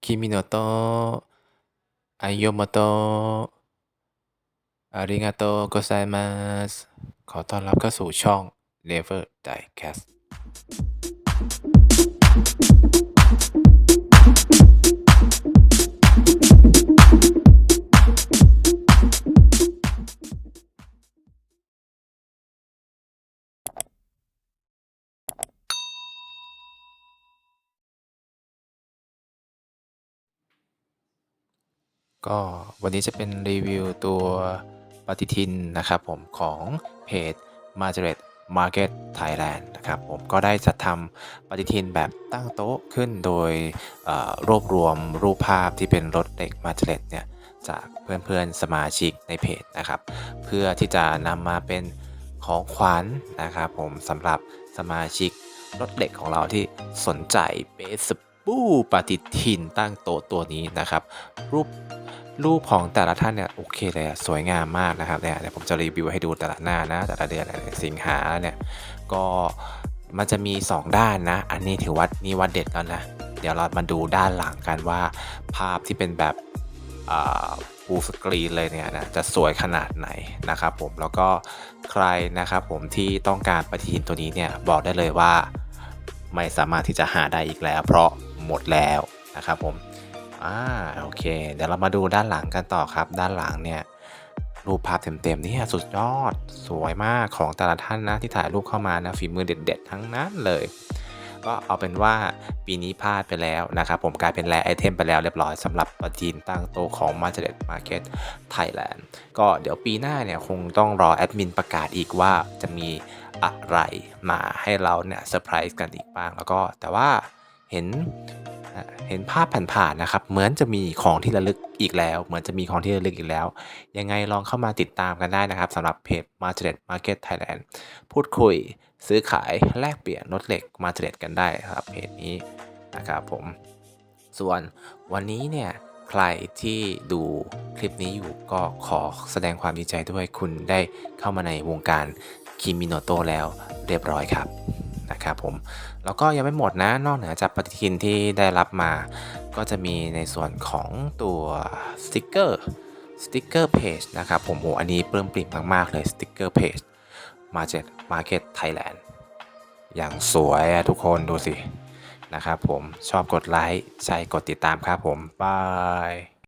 โคิมิโนโตะไอโยโมโตะอาริงาโตโกไซมัสขอต้อนรับเข้าสู่ช่อง Never Die ก็วันนี้จะเป็นรีวิวตัวปฏิทินนะครับผมของเพจ m a r g a r e t Market Thailand นะครับผมก็ได้จัดทำปฏิทินแบบตั้งโต๊ะขึ้นโดยรวบรวมรูปภาพที่เป็นรถเด็ก m a r g a r e t เนี่ยจากเพื่อนๆสมาชิกในเพจนะครับ เพื่อที่จะนำมาเป็นของขวัญนะครับผมสำหรับสมาชิกรถเด็กของเราที่สนใจเบสปูปฏิทินตั้งโต๊ะตัวนี้นะครับ รูป รูปของแต่ละท่านเนี่ยโอเคเลยสวยงามมากนะครับเนี่ยเดี๋ยวผมจะรีวิวให้ดูแต่ละหน้านะแต่ละเดือนสิงหาเนี่ยก็มันจะมี 2 ด้านนะ อันนี้ถือว่านี่ว่าเด็ดแล้วนะ เดี๋ยวเรามาดูด้านหลังกันว่า ภาพที่เป็นแบบฟูลสกรีนเลยเนี่ยนะจะสวยขนาดไหนนะครับผมแล้วก็ใครนะครับผมที่ต้องการปฏิทินตัวนี้เนี่ยบอกได้เลยว่าไม่สามารถที่จะหาได้อีกแล้ว เพราะหมดแล้วนะครับผม อ่าโอเค เดี๋ยวเรามาดูด้านหลังกันต่อครับ ด้านหลังเนี่ยรูปภาพเต็มๆนี่สุดยอดสวยมากของแต่ละท่านนะที่ถ่ายรูปเข้ามานะฝีมือเด็ด ๆ ทั้งนั้นเลย ก็เอาเป็นว่าปีนี้พลาดไปแล้วนะครับ ผมกลายเป็นแรไอเทมไปแล้วเรียบร้อยสำหรับปฏิทินตั้งโตของ m a r g a r e t Market Thailand ก็เดี๋ยวปีหน้าเนี่ยคงต้องรอแอดมินประกาศอีกว่าจะมีอะไรมาให้เราเนี่ยเซอร์ไพรส์กันอีกบ้างแล้วก็แต่ว่าเห็น เห็นภาพผ่านๆนะครับ เหมือนจะมีของที่ระลึกอีกแล้ว เหมือนจะมีของที่ระลึกอีกแล้ว ยังไงลองเข้ามาติดตามกันได้นะครับสำหรับเพจ m a r g a r e t Market Thailand พูดคุย ซื้อขายแลกเปลี่ยนรถเหล็ก m a r g a r e t กันได้ครับเพจนี้นะครับผม ส่วนวันนี้เนี่ยใครที่ดูคลิปนี้อยู่ก็ขอแสดงความดีใจด้วยคุณได้เข้ามาในวงการคิมิโนโตแล้วเรียบร้อยครับ นะครับผมแล้วก็ยังไม่หมดนะนอกเหนือจากปฏิทินที่ได้รับมา ก็จะมีในส่วนของตัวสติกเกอร์สติกเกอร์เพจนะครับผมโอ้อันนี้ปลื้มปริ่มมากๆเลยสติกเกอร์เพจมาเจ็ดมาเก็ตไทยแลนด์อย่างสวยทุกคนดูสินะครับผมชอบกดไลค์ใช่กดติดตามครับผมบาย